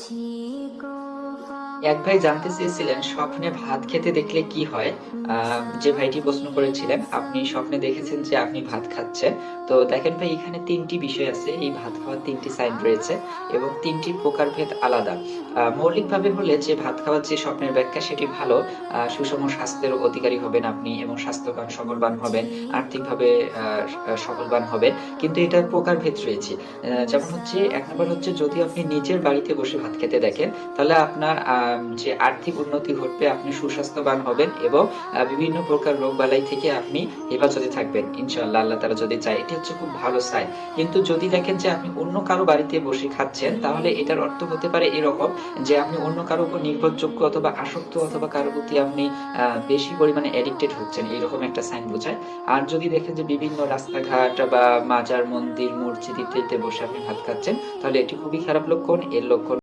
似 এক ভাই জানতে চেয়েছিলেন, স্বপ্নে ভাত খেতে দেখলে কি হয়? যে ভাইটি প্রশ্ন করেছিলেন, আপনি স্বপ্নে দেখেছেন যে আপনি ভাত খাচ্ছেন। তো দেখেন ভাই, এখানে তিনটি বিষয় আছে। এই ভাত খাওয়ার তিনটি সাইন রয়েছে এবং তিনটি প্রকারভেদ আলাদা। মৌলিকভাবে হলে যে ভাত খাওয়ার যে স্বপ্নের ব্যাখ্যা, সেটি ভালো। সুষম স্বাস্থ্যের অধিকারী হবেন আপনি এবং স্বাস্থ্যবান, সবলবান হবেন, আর্থিকভাবে সবলবান হবেন। কিন্তু এটার প্রকারভেদ রয়েছে। যেমন হচ্ছে, এক নম্বর হচ্ছে, যদি আপনি নিজের বাড়িতে বসে ভাত খেতে দেখেন, তাহলে আপনার যে আর্থিক উন্নতি ঘটবে আপনি সুস্বাস্থ্যবান হবেন এবং বিভিন্ন প্রকার রোগ বালাই থেকে আপনি হেফাজতে থাকবেন। ইনশাআল্লাহ আল্লাহ তারা যদি চায়, এটি হচ্ছে খুব ভালো সাইন। কিন্তু যদি দেখেন যে আপনি অন্য কারও বাড়িতে বসে খাচ্ছেন, তাহলে এটার অর্থ হতে পারে এরকম যে আপনি অন্য কারও উপর নির্ভরযোগ্য অথবা আসক্ত অথবা কারোর প্রতি আপনি বেশি পরিমাণে এডিক্টেড হচ্ছেন, এরকম একটা সাইন বোঝায়। আর যদি দেখেন যে বিভিন্ন রাস্তাঘাট বা মাজার, মন্দির, মসজিদ ইত্যাদিতে বসে আপনি ভাত খাচ্ছেন, তাহলে এটি খুবই খারাপ লক্ষণ। এর লক্ষণ